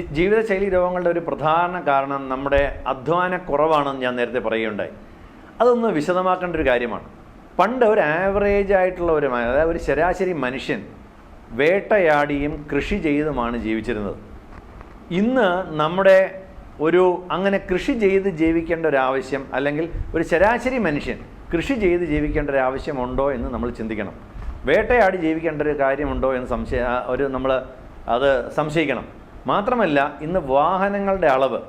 ജീവിതശൈലി രോഗങ്ങളുടെ ഒരു പ്രധാന കാരണം നമ്മുടെ അധ്വാന കുറവാണെന്ന് ഞാൻ നേരത്തെ പറയുകയുണ്ടായി. അതൊന്ന് വിശദമാക്കേണ്ട ഒരു കാര്യമാണ്. പണ്ട് ഒരു ആവറേജ് ആയിട്ടുള്ള ഒരു അതായത് ഒരു ശരാശരി മനുഷ്യൻ വേട്ടയാടിയും കൃഷി ചെയ്തുമാണ് ജീവിച്ചിരുന്നത്. ഇന്ന് നമ്മുടെ ഒരു അങ്ങനെ കൃഷി ചെയ്ത് ജീവിക്കേണ്ട ഒരു ആവശ്യം അല്ലെങ്കിൽ ഒരു ശരാശരി മനുഷ്യൻ കൃഷി ചെയ്ത് ജീവിക്കേണ്ട ഒരു ആവശ്യമുണ്ടോ എന്ന് നമ്മൾ ചിന്തിക്കണം. വേട്ടയാടി ജീവിക്കേണ്ട ഒരു കാര്യമുണ്ടോ എന്ന് സംശയ ഒരു നമ്മൾ അത് സംശയിക്കണം. മാത്രമല്ല ഇന്ന് വാഹനങ്ങളുടെ അളവ്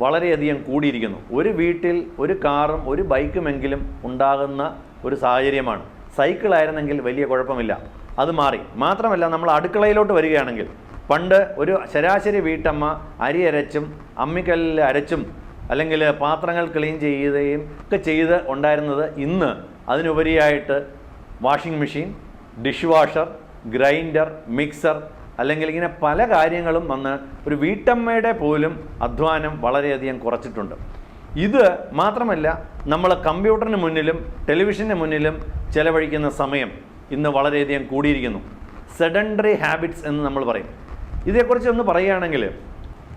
വളരെയധികം കൂടിയിരിക്കുന്നു. ഒരു വീട്ടിൽ ഒരു കാറും ഒരു ബൈക്കുമെങ്കിലും ഉണ്ടാകുന്ന ഒരു സാഹചര്യമാണ്. സൈക്കിളായിരുന്നെങ്കിൽ വലിയ കുഴപ്പമില്ല. അത് മാറി. മാത്രമല്ല നമ്മൾ അടുക്കളയിലോട്ട് വരികയാണെങ്കിൽ പണ്ട് ഒരു ശരാശരി വീട്ടമ്മ അരി അരച്ചും അമ്മിക്കല്ലിൽ അരച്ചും അല്ലെങ്കിൽ പാത്രങ്ങൾ ക്ലീൻ ചെയ്യുകയും ഒക്കെ ചെയ്ത് ഉണ്ടായിരുന്നത് ഇന്ന് അതിനുപരിയായിട്ട് washing machine dish washer grinder mixer അല്ലെങ്കിൽ ഇങ്ങനെ പല കാര്യങ്ങളും വന്ന് ഒരു വീട്ടമ്മയുടെ പോലും അധ്വാനം വളരെയധികം കുറച്ചിട്ടുണ്ട്. ഇത് മാത്രമല്ല നമ്മൾ കമ്പ്യൂട്ടറിന് മുന്നിലും ടെലിവിഷന് മുന്നിലും ചിലവഴിക്കുന്ന സമയം ഇന്ന് വളരെയധികം കൂടിയിരിക്കുന്നു. സെഡൻഡറി ഹാബിറ്റ്സ് എന്ന് നമ്മൾ പറയും. ഇതേക്കുറിച്ച് ഒന്ന് പറയുകയാണെങ്കിൽ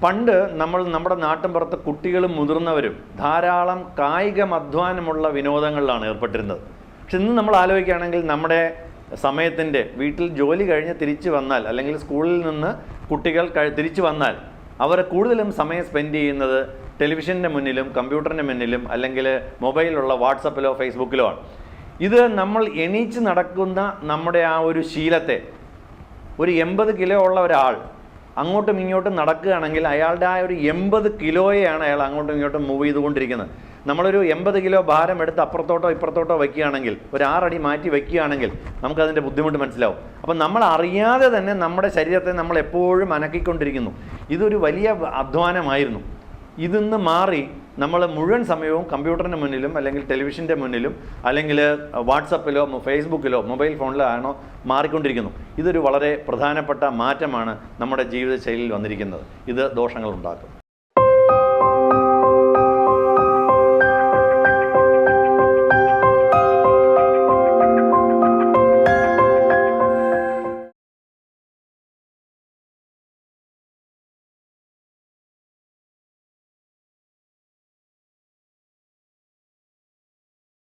പണ്ട് നമ്മൾ നമ്മുടെ നാട്ടിൻപുറത്ത് കുട്ടികളും മുതിർന്നവരും ധാരാളം കായികം അധ്വാനമുള്ള വിനോദങ്ങളിലാണ് ഏർപ്പെട്ടിരുന്നത്. പക്ഷെ ഇന്ന് നമ്മൾ ആലോചിക്കുകയാണെങ്കിൽ നമ്മുടെ സമയത്തിന്റെ വീട്ടിൽ ജോലി കഴിഞ്ഞ് തിരിച്ചു വന്നാൽ അല്ലെങ്കിൽ സ്കൂളിൽ നിന്ന് കുട്ടികൾ തിരിച്ചു വന്നാൽ അവർ കൂടുതലും സമയം സ്പെൻഡ് ചെയ്യുന്നത് ടെലിവിഷന്റെ മുന്നിലും കമ്പ്യൂട്ടറിന്റെ മുന്നിലും അല്ലെങ്കിൽ മൊബൈലുള്ള വാട്സപ്പിലോ ഫേസ്ബുക്കിലോ ആണ്. ഇത് നമ്മൾ എണീച്ച് നടക്കുന്ന നമ്മുടെ ആ ഒരു ശീലത്തെ ഒരു എൺപത് കിലോ ഉള്ള ഒരാൾ അങ്ങോട്ടും ഇങ്ങോട്ടും നടക്കുകയാണെങ്കിൽ അയാളുടെ ആ ഒരു എൺപത് കിലോയെയാണ് അയാൾ അങ്ങോട്ടും ഇങ്ങോട്ടും മൂവ് ചെയ്തുകൊണ്ടിരിക്കുന്നത്. നമ്മളൊരു എൺപത് കിലോ ഭാരം എടുത്ത് അപ്പുറത്തോട്ടോ ഇപ്പുറത്തോട്ടോ വയ്ക്കുകയാണെങ്കിൽ ഒരു ആറടി മാറ്റി വയ്ക്കുകയാണെങ്കിൽ നമുക്കതിന്റെ ബുദ്ധിമുട്ട് മനസ്സിലാവും. അപ്പം നമ്മൾ അറിയാതെ തന്നെ നമ്മുടെ ശരീരത്തെ നമ്മൾ എപ്പോഴും അനക്കിക്കൊണ്ടിരിക്കുന്നു. ഇതൊരു വലിയ അധ്വാനമായിരുന്നു. ഇതിന്ന് മാറി നമ്മൾ മുഴുവൻ സമയവും കമ്പ്യൂട്ടറിന് മുന്നിലും അല്ലെങ്കിൽ ടെലിവിഷന്റെ മുന്നിലും അല്ലെങ്കിൽ വാട്സപ്പിലോ ഫേസ്ബുക്കിലോ മൊബൈൽ ഫോണിലോ ആണോ മാറിക്കൊണ്ടിരിക്കുന്നു. ഇതൊരു വളരെ പ്രധാനപ്പെട്ട മാറ്റമാണ് നമ്മുടെ ജീവിതശൈലിയിൽ വന്നിരിക്കുന്നത്. ഇത് ദോഷങ്ങളുണ്ടാക്കും